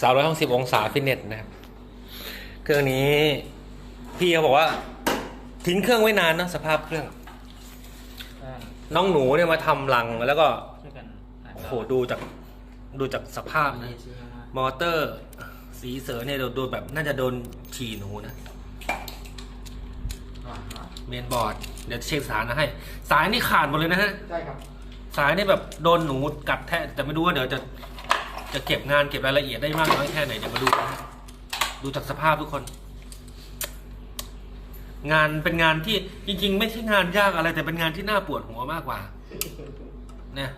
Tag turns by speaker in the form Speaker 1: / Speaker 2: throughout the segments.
Speaker 1: สามร้อยหกสิบองศาฟิตเนสนะครับเครื่องนี้พี่เขาบอกว่า ทิ้งเครื่องไว้นานเนอะสภาพเครื่อง
Speaker 2: ใช่
Speaker 1: น้องหนูเนี่ยมาทำรังแล้วก็
Speaker 2: ช่วยกันอ่าน
Speaker 1: โอ้โหดูจากดูจากสภาพ
Speaker 2: อัน
Speaker 1: นะ
Speaker 2: นี้ซื้อมาม
Speaker 1: อเตอร์สีเสือเนี่ยโดนโดนแบบน่าจะโดนฉี่หนูนะ
Speaker 2: อ่าอ่า
Speaker 1: เมนบอร์ดเดี๋ยวเช็คสารนะให้ สายนี่ขาดหมดเลยนะฮะ
Speaker 3: ใช่ครับ
Speaker 1: สายนี่แบบโดนหนูกัดแทะแต่ไม่รู้ว่าเดี๋ยวจะ จะเก็บงานเก็บรายละเอียดได้มากน้อยแค่ไหนเดี๋ยวมาดูนะฮะดูจากสภาพทุกคน งานเป็นงานที่จริง ๆ ไม่ใช่งานยากอะไร แต่เป็นงานที่น่าปวดหัวมากกว่าเนี่ย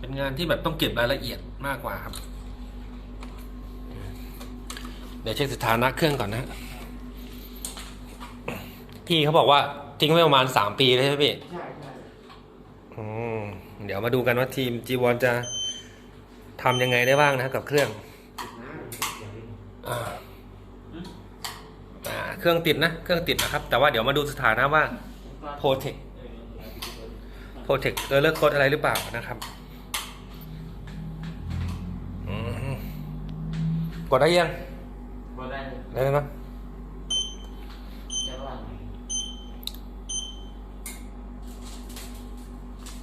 Speaker 1: เป็นงานที่แบบต้องเก็บรายละเอียดมากกว่าครับ เดี๋ยวเช็คสถานะเครื่องก่อนนะพี่เขาบอกว่าทิ้งไว้ประมาณสามปีเลยใช่ไหมพี่
Speaker 3: ใช่ใช่
Speaker 1: อืมเดี๋ยวมาดูกันว่าทีมจีวอนจะ ทำยังไงได้บ้างนะกับเครื่องอเครื่องติดนะ เครื่องติดนะครับ แต่ว่าเดี๋ยวมาดูสถานะว่าโปรเทคโปรเทคเออเลิกโคดอะไรหรือเปล่านะครับกดได้ยัง
Speaker 2: บ่ได้
Speaker 1: ได้แล้วเนะ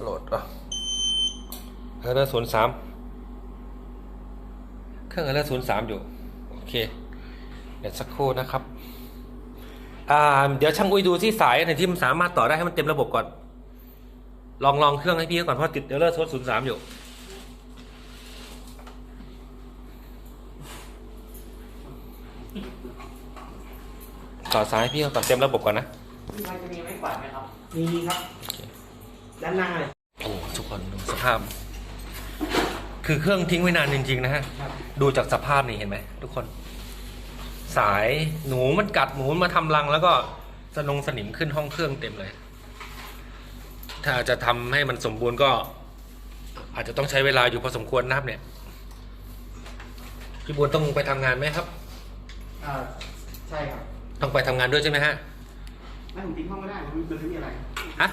Speaker 1: โหลดอะเออร์ศูนย์สาม เครื่องเออร์ศูนย์สามอยู่ โอเค เดี๋ยวสักครู่นะครับ อ่า เดี๋ยวช่างอุ้ยดูที่สายไหนที่มันสามารถต่อได้ให้มันเต็มระบบก่อน ลองลองเครื่องให้พี่เขาก่อนเพราะติดเออร์ศูนย์สามอยู่ต่อสายให้พี่เขาก่อนเต็มระบบก่อนนะ
Speaker 2: พี่ชายจะมีไม้กวาดไหมครับ
Speaker 3: มีครับ ด้านหน้าเลย
Speaker 1: โอ้ทุกคนดูสภาพ คือเครื่องทิ้งไว้นานจริงๆนะฮะ
Speaker 3: ครับ
Speaker 1: ดูจากสภาพนี่เห็นไหมทุกคน สายหนูมันกัดหนูมาทำรัง แล้วก็สนงสนิมขึ้นห้องเครื่องเต็มเลย ถ้าจะทำให้มันสมบูรณ์ก็ อาจจะต้องใช้เวลาอยู่พอสมควรนะครับเนี่ย พี่บุญต้องไปทำงานไหมครับ
Speaker 3: อ่า ใช่ครับ
Speaker 1: ต้องไปทำงานด้วยใช่ไหมฮะ
Speaker 3: ไม่ผมทิ้งห้องไม่ได้ผมมันไม่มีอะไร
Speaker 1: ฮะ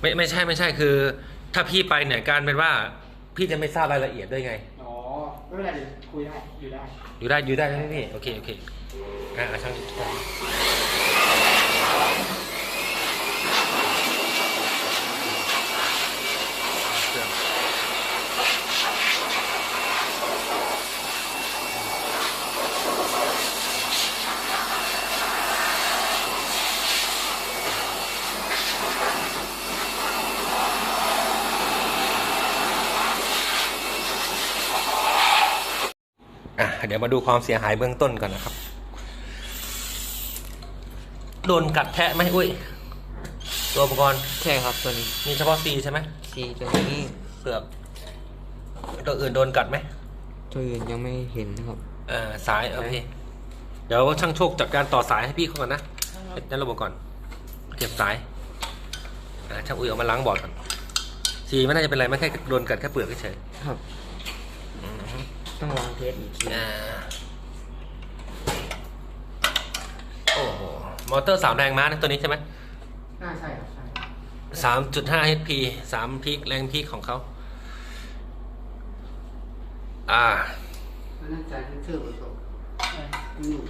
Speaker 1: ไม่ไม่ใช่ไม่ใช่คือ ถ้าพี่ไปเนี่ยการเป็นว่า พี่จะไม่ทราบรายละเอียดด้วยไง
Speaker 3: อ๋อ ไม่เป็นไรเดี๋ยวคุยได้ อยู่ได้
Speaker 1: อยู่ได้อยู่ได้ใช่ไหมพี่ โอเค โอเค อ่าช่างอะ เดี๋ยวมาดูความเสียหายเบื้องต้นก่อนนะครับ โดนกัดแทะไหมอุ้ย ตัวอุปกรณ์
Speaker 2: ใช่ครับตัวนี้
Speaker 1: มีเฉพาะซีใช่ไหม
Speaker 2: สีตัวนี้
Speaker 1: เปลือกตัวอื่นโดนกัดไหม
Speaker 2: ตัวอื่นยังไม่เห็นครับ
Speaker 1: เอ่อสายโอเค เดี๋ยวช่างโชคจัดการต่อสายให้พี่เขาก่อนนะเก็บในระบบก่อน เก็บสายอ่าช่างอุ้ยเอามาล้างบอร์ดก่อนซีไม่น่าจะเป็นไรไม่แค่โดนกัดแค่เปลือกเฉย
Speaker 2: ครับ
Speaker 1: ๆอืม
Speaker 2: ต้องลองเทสอีกที
Speaker 1: อ่าโอ้โห มอเตอร์สามแรงม้านะตัวนี้ใช่ไหม
Speaker 3: น่าใช่ครับใช่
Speaker 1: สามจุดห้า HP สามพีคแรงพีคของเขา อ่า
Speaker 3: แล้วน่าจะเชื่อมตัวอืม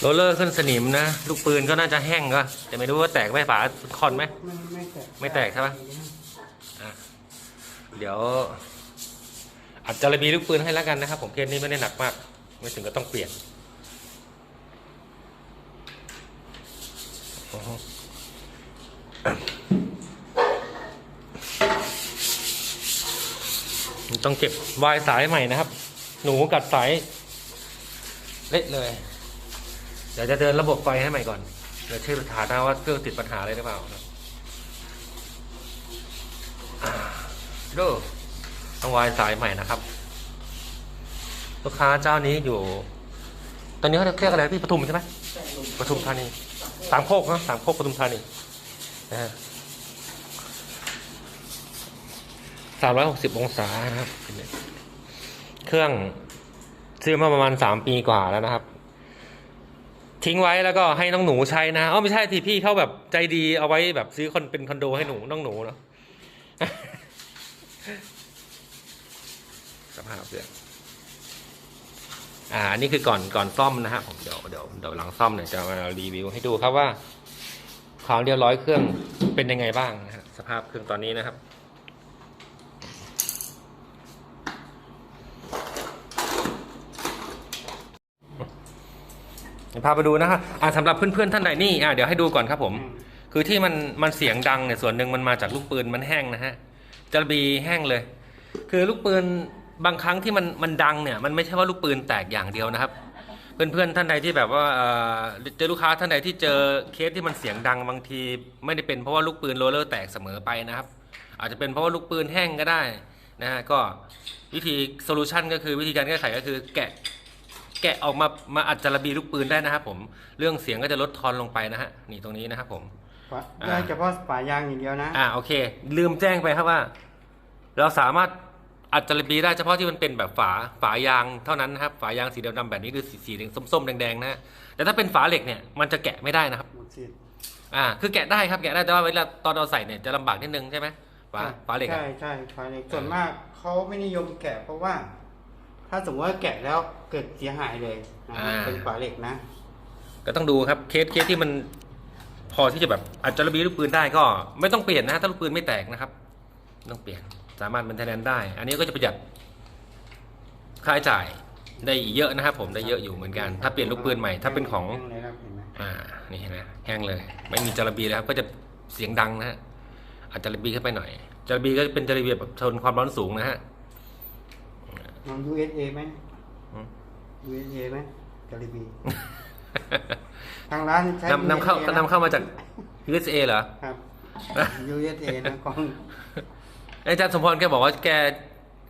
Speaker 1: โรลเลอร์ขึ้นสนิมนะ ลูกปืนก็น่าจะแห้งก็แต่ไม่รู้ว่าแตกไหมฝาคอนไหม
Speaker 3: ไม่ไม่แตก
Speaker 1: ไม่แตกใช่ปะอะ เดี๋ยวอาจจะระบีลูกปืนให้แล้วกันนะครับ ผมเคสนี้ไม่ได้หนักมาก ไม่ถึงก็ต้องเปลี่ยนต้องเก็บวายสายใหม่นะครับ หนูกัดสาย เละเลย เดี๋ยวจะเดินระบบไฟให้ใหม่ก่อน เดี๋ยวเช็คสถานะว่าเครื่องติดปัญหาอะไรหรือเปล่านะ ดูต้องวายสายใหม่นะครับ ลูกค้าเจ้านี้อยู่ ตอนนี้เขาเรียกอะไรพี่ปทุมใช่ไหมปทุมธานีสามโคกนะสามโคกปทุมธานีนะฮะสามร้อยหกสิบองศานะครับ เครื่องซื้อมาประมาณสามปีกว่าแล้วนะครับ ทิ้งไว้แล้วก็ให้น้องหนูใช้นะอ๋อไม่ใช่ที่พี่เขาแบบใจดีเอาไว้แบบซื้อคนเป็นคอนโดให้หนูน้องหนูเนาะ สภาพเครื่องอ่าอันนี่คือก่อนก่อนซ่อมนะฮะผมเดี๋ยวเดี๋ยวเดี๋ยวหลังซ่อมเนี่ยจะมารีวิวให้ดูครับว่า ความเรียบร้อยเครื่องเป็นยังไงบ้างนะฮะสภาพเครื่องตอนนี้นะครับเดี๋ยวพาไปดูนะครับอ่าสำหรับเพื่อนๆท่านใดนี่อ่าเดี๋ยวให้ดูก่อนครับผม คือที่มันมันเสียงดังเนี่ยส่วนหนึ่งมันมาจากลูกปืนมันแห้งนะฮะ จระบีแห้งเลย คือลูกปืนบางครั้งที่มันมันดังเนี่ยมันไม่ใช่ว่าลูกปืนแตกอย่างเดียวนะครับ เพื่อนๆท่านใดที่แบบว่าเจอลูกค้าท่านใดที่เจอเคสที่มันเสียงดังบางที ไม่ได้เป็นเพราะว่าลูกปืนโรลเลอร์แตกเสมอไปนะครับ อาจจะเป็นเพราะว่าลูกปืนแห้งก็ได้นะฮะก็วิธีโซลูชันก็คือวิธีการแก้ไขก็คือแกะแกะออกมามาอัดจระบีลูกปืนได้นะครับผมเรื่องเสียงก็จะลดทอนลงไปนะฮะนี่ตรงนี้นะครับผม
Speaker 3: ได้เฉพาะฝายางอย่างเดียวนะ
Speaker 1: อ่าโอเค ลืมแจ้งไปครับว่า เราสามารถอัดจระบีได้เฉพาะที่มันเป็นแบบฝาฝายางเท่านั้นนะครับ ฝายางสีดำๆแบบนี้หรือสีสีส้มๆแดงๆนะฮะแต่ถ้าเป็นฝาเหล็กเนี่ยมันจะแกะไม่ได้นะครับ
Speaker 3: หมดสิทธิ์
Speaker 1: อ่าคือแกะได้ครับแกะได้แต่ว่าเวลาตอนเราใส่เนี่ยจะลำบากนิดนึงใช่ไหมฝาฝาเหล็กอะ
Speaker 3: ใช่ใช่ฝาเหล็กส่วนมากเขาไม่นิยมแกะเพราะว่า ถ้าสมมติว่าแกะแล้วเกิดเสียหายเลยนะเป็นฝาเหล็กนะ
Speaker 1: ก็ต้องดูครับเคสเคสที่มัน พอที่จะแบบอัดจระบีลูกปืนได้ก็ไม่ต้องเปลี่ยนนะถ้าลูกปืนไม่แตกนะครับไม่ต้องเปลี่ยนสามารถมันแทนได้ อันนี้ก็จะประหยัดค่าใช้จ่ายได้เยอะนะครับ ผมได้เยอะอยู่เหมือนกัน ถ้าเปลี่ยนลูกปืนใหม่ถ้าเป็นของ
Speaker 3: แห้เลยครับเห็นไหม
Speaker 1: อ่านี่เห็นไหมแห้งเลย ไม่มีจระบีแล้วครับก็จะเสียงดังนะฮะอาจจระบีขึ้นไปหน่อยจระบีก็เป็นจระบีแบบทนความร้อนสูงนะฮะ
Speaker 3: ลอง USA ไหม
Speaker 1: อืม
Speaker 3: USA ไหมกาลิบี ทางร้านใช้
Speaker 1: นำนำเข้า
Speaker 3: USA
Speaker 1: นำเข้ามาจาก USA เหรอ
Speaker 3: ครับ USA นะกล้อง
Speaker 1: อาจารย์สมพรแกบอกว่าแก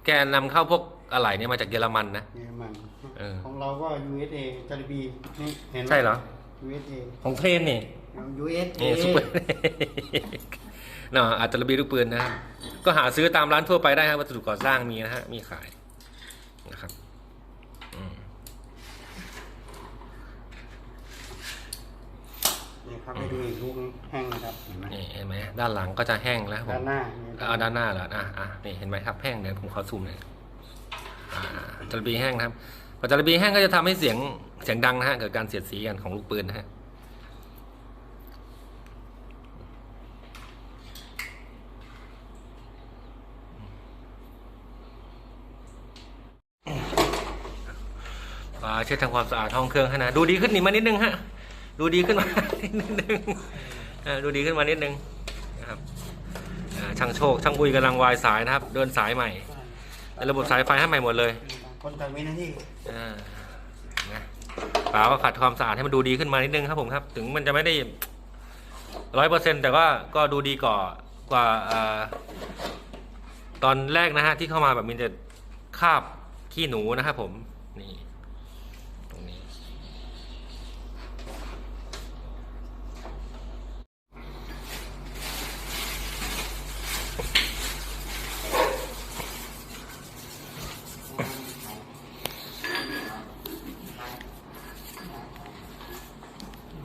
Speaker 1: แกนำเข้าพวกอะไรเนี่ยมาจากเยอรมันนะ
Speaker 3: เยอรมัน
Speaker 1: เออ
Speaker 3: ของเราก็ USA กาลิบีนี่เห็นไม
Speaker 1: ใช่เหรอ
Speaker 3: USA
Speaker 1: ของเทรนนี่
Speaker 3: USA
Speaker 1: นี่ซุปเปอร์เนาะอาจจะระบีลูกปืนนะครับก็หาซื้อตามร้านทั่วไปได้ครับวัสดุก่อสร้างมีนะฮะมีขายนะครับอืม
Speaker 3: นี่ ครับให้ดูอีกลูกแห้งนะครับเห็นไหม
Speaker 1: นี่เห็นไหมด้านหลังก็จะแห้งแล้วผม
Speaker 3: ด้านหน้า
Speaker 1: เอาด้านหน้าเหรออะอะนี่เห็นไหมครับแห้งเดี๋ยวผมขอซูมหน่อยอ่าจระบีแห้งนะครับพอจระบีแห้งก็จะทำให้เสียงเสียงดังนะฮะเกิดการเสียดสีกันของลูกปืนนะฮะอ่าเช็ดทำความสะอาดห้องเครื่องให้นะดูดีขึ้นนี่มานิดนึงฮะ ดูดีขึ้นมา นิดนึงอ่าดูดีขึ้นมานิดนึงนะครับอ่าช่างโชค ช่างบุยกำลังวายสายนะครับ เดินสายใหม่แต่ระบบสายไฟให้ใหม่หมดเลย
Speaker 3: คนต่างมีหน้าที่
Speaker 1: อ่านะป๋าก็ขัดความสะอาดให้มันดูดีขึ้นมานิดนึงครับผมครับ ถึงมันจะไม่ได้ร้อยเปอร์เซ็นแต่ว่าก็ดูดีกว่ากว่าอ่าตอนแรกนะฮะที่เข้ามาแบบมีแต่คราบขี้หนูนะครับผมนี่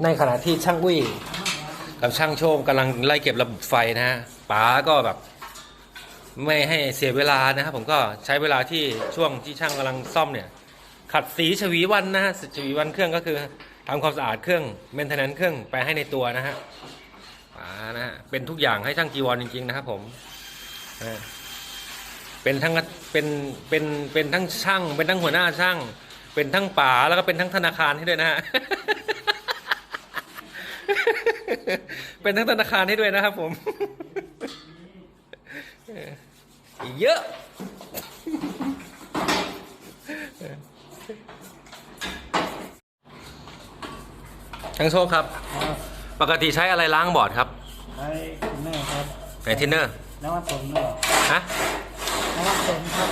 Speaker 1: ในขณะที่ช่างอุ้ยกับช่างโชคกำลังไล่เก็บระบบไฟนะฮะป๋าก็แบบไม่ให้เสียเวลานะครับผมก็ใช้เวลาที่ช่วงที่ช่างกำลังซ่อมเนี่ย ขัดสีชวีวันนะฮะชวีวันเครื่องก็คือทำความสะอาดเครื่องเมนเทนแนนเครื่องไปให้ในตัวนะฮะป๋านะฮะเป็นทุกอย่างให้ช่างจีวรจริงๆนะครับผมเป็นทั้งเป็นเป็นเป็นทั้งช่าง เป็นทั้งหัวหน้าช่าง เป็นทั้งป๋าแล้วก็เป็นทั้งธนาคารให้ด้วยนะฮะ เป็นทั้งธนาคารให้ด้วยนะครับผมเยอะช่างโชคครับปกติใช้อะไรล้างบอร์ดครับ
Speaker 3: ใช้คุณแม่ครับ
Speaker 1: ไหนทินเนอร์
Speaker 3: นวัดสมเนอะ
Speaker 1: ฮะ
Speaker 3: นวัดสมครับ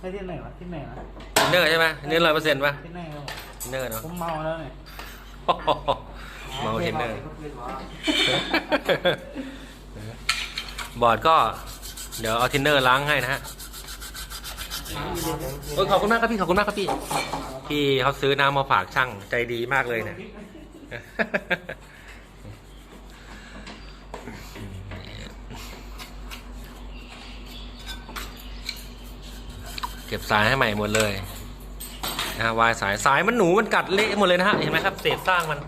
Speaker 3: ไม่ที่ไหนวะที่ไหนวะ
Speaker 1: ทินเนอร์ใช่ไหมเนื้อร้อยเปอร์เซ็นต์ป่ะ
Speaker 3: ที่ไหนครับ
Speaker 1: ทินเนอร์เนาะ
Speaker 3: ผมเมาแล้วเนี่ย
Speaker 1: เมาทินเนอร์ บอร์ดก็ เดี๋ยวเอาทินเนอร์ล้างให้นะฮะโอ้ยขอบคุณมากครับพี่ขอบคุณมากครับพี่พี่เขาซื้อน้ำมาฝากช่างใจดีมากเลยเนี่ยนเก็บสายให้ใหม่หมดเลยนะฮะวายสายสายมันหนูมันกัดเละหมดเลยนะฮะเห็นไหมครับเศษสร้างมัน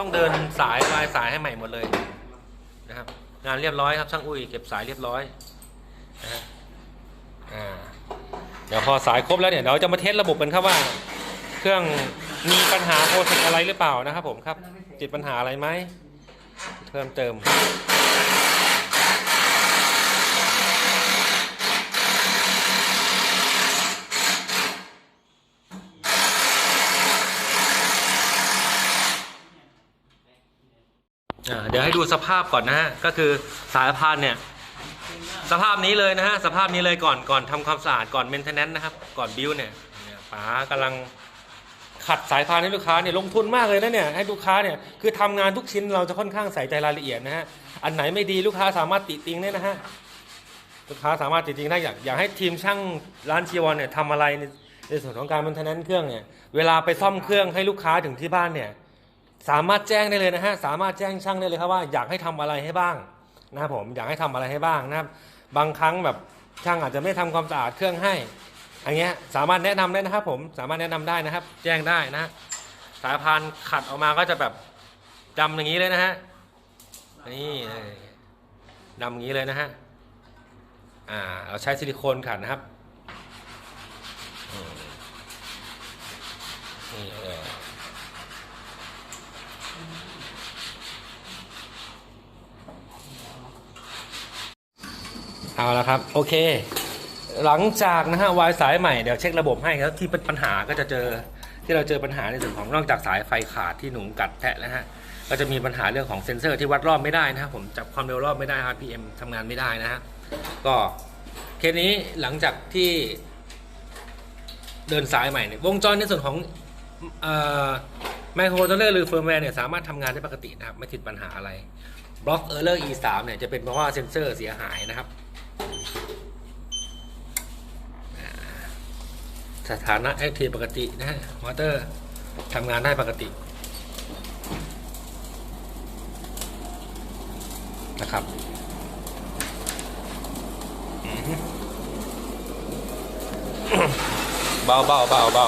Speaker 1: ต้องเดินสายวายสายให้ใหม่หมดเลยนะครับ งานเรียบร้อยครับช่างอุ้ยเก็บสายเรียบร้อยนะฮะอ่าเดี๋ยวพอสายครบแล้วเนี่ยเดี๋ยวจะมาเทสระบบกันครับว่า เครื่องมีปัญหาโปรเซสอะไรหรือเปล่านะครับผมครับติดปัญหาอะไรไหมเพิ่มเติม เดี๋ยวให้ดูสภาพก่อนนะฮะก็คือสายพานเนี่ยสภาพนี้เลยนะฮะสภาพนี้เลยก่อนก่อนทำความสะอาดก่อนเมนเทนแนนนะครับ ก่อนบิวเนี่ยป๋ากำลังขัดสายพานให้ลูกค้าเนี่ยลงทุนมากเลยนะเนี่ยให้ลูกค้าเนี่ยคือทำงานทุกชิ้นเราจะค่อนข้างใส่ใจรายละเอียดนะฮะอันไหนไม่ดีลูกค้าสามารถติติงได้นะฮะลูกค้าสามารถติติงได้อยากอยากให้ทีมช่างร้านชีวอนเนี่ยทำอะไรในในส่วนของการเมนเทนแนนเครื่องเนี่ยเวลาไปซ่อมเครื่องให้ลูกค้าถึงที่บ้านเนี่ย สามารถแจ้งได้เลยนะฮะสามารถแจ้งช่างได้เลยครับว่าอยากให้ทำอะไรให้บ้างนะครับผมอยากให้ทำอะไรให้บ้างนะครับบางครั้งแบบช่างอาจจะไม่ทำความสะอาดเครื่องให้อันเงี้ยสามารถแนะนำได้นะครับผมสามารถแนะนำได้นะครับ แจ้งได้นะสายพานขัดออกมาก็จะแบบดำอย่างนี้เลยนะฮะนี่ดำอย่างนี้เลยนะฮะอ่าเราใช้ซิลิโคนขัดนะครับนี่เลย เอาละครับ โอเค หลังจากนะฮะวายสายใหม่เดี๋ยวเช็คระบบให้ครับที่เป็นปัญหาก็จะเจอที่เราเจอปัญหาในส่วนของนอกจากสายไฟขาดที่หนูกัดแทะแล้วฮะก็จะมีปัญหาเรื่องของเซ็นเซอร์ที่วัดรอบไม่ได้นะครับผมจับความเร็วรอบไม่ได้ครับ PM ทำงานไม่ได้นะฮะก็เคสนี้หลังจากที่เดินสายใหม่เนี่ยวงจรในส่วนของไมโครคอนโทรลเลอร์หรือเฟิร์มแวร์เนี่ยสามารถทำงานได้ปกตินะครับ ไม่ติดปัญหาอะไรบล็อกเออร์เลอร์ E3 เนี่ยจะเป็นเพราะว่าเซ็นเซอร์เสียหายนะครับ สถานะแอคทีฟปกตินะฮะมอเตอร์ทำงานได้ปกตินะครับเบาเบาเบาเบา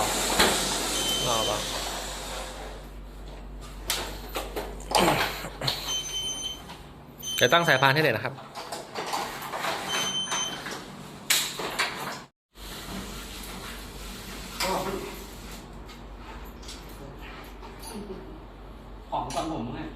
Speaker 1: เบาเบาเดี๋ยวตั้งสายพานให้เลยนะครับ
Speaker 2: ของตอนผมเนี่ย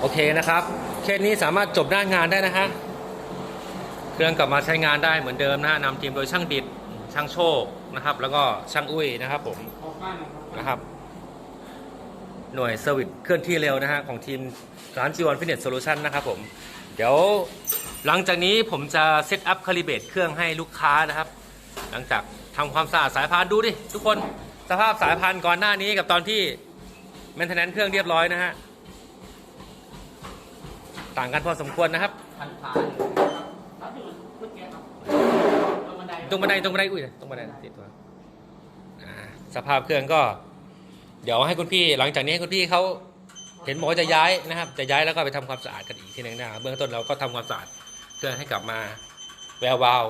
Speaker 1: โอเคนะครับ เคสนี้สามารถจบด้านงานได้นะฮะ เครื่องกลับมาใช้งานได้เหมือนเดิมนะฮะนำทีมโดยช่างดิด ช่างโชคนะครับ แล้วก็ช่างอุ้ยนะครับผม
Speaker 3: นะครับ
Speaker 1: นะครับหน่วยเซอร์วิสเคลื่อนที่เร็วนะฮะของทีมร้านจีวอนฟิตเนสโซลูชันนะครับผม เดี๋ยวหลังจากนี้ผมจะเซตอัพคาลิเบตเครื่องให้ลูกค้านะครับ หลังจากทำความสะอาดสายพานดูดิทุกคนสภาพสายพานก่อนหน้านี้กับตอนที่แมนเทนแนนเครื่องเรียบร้อยนะฮะต่างกันพอสมควรนะครับ
Speaker 2: พันผ่านครับอยู่เมื่อกี้ครับตรงบันได
Speaker 1: ตรงบันไดตรงบันไดอุ้ยตรงบันไดติดตัวอ่าสภาพเครื่องก็ เดี๋ยวให้คุณพี่หลังจากนี้ให้คุณพี่เขา เห็นบอกว่าจะย้ายนะครับ จะย้ายแล้วก็ไปทำความสะอาดกันอีกทีหนึงนะครับเบื้องต้นเราก็ทำความสะอาดเครื่องให้กลับมาแวววาว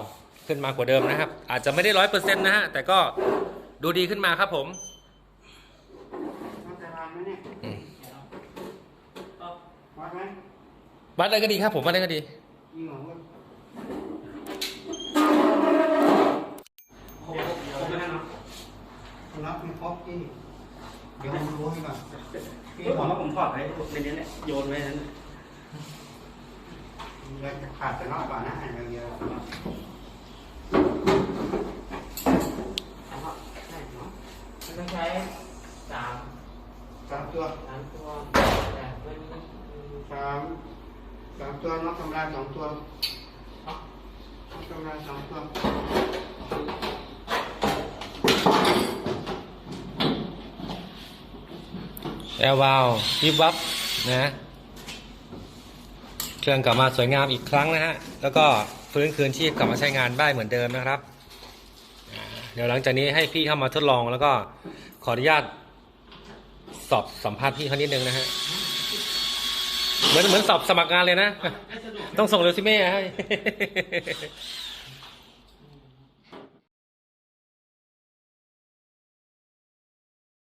Speaker 1: ขึ้นมากว่าเดิมนะครับ อาจจะไม่ได้ร้อยเปอร์เซ็นต์นะฮะแต่ก็ดูดีขึ้นมาครับผม
Speaker 3: มันจะทานไหมเนี่ย
Speaker 1: อืม
Speaker 3: วัดไหม
Speaker 1: วัดอะไรก็ดีครับผมวัดอะไรก็ดี
Speaker 3: ยิงหัวมันโอ้โหไม่ได้เนาะรับมีครบที่เดี๋ยวผมรู้ให้ก่อน พี่
Speaker 2: ผมว่าผมถอดไว้ในนี้แหละโยนไว้นั้น
Speaker 3: เราจะขาดแต่นอกก่อนนะอันเดียว
Speaker 2: ต้องใช้สาม
Speaker 3: สามตัว
Speaker 2: สามตัวแต่วันนี้
Speaker 3: สามสามตัวนกทำลายสองตัว นกทำลายสองตัว
Speaker 1: แวววาววิบวับนะเครื่องกลับมาสวยงามอีกครั้งนะฮะ แล้วก็ฟื้นคืนชีพกลับมาใช้งานได้เหมือนเดิมนะครับ เดี๋ยวหลังจากนี้ให้พี่เข้ามาทดลองแล้วก็ขออนุญาตสอบสัมภาษณ์พี่เขานิดนึงนะฮะ เหมือนเหมือนสอบสมัครงานเลยนะ ต้องส่งเรซูเม่ให้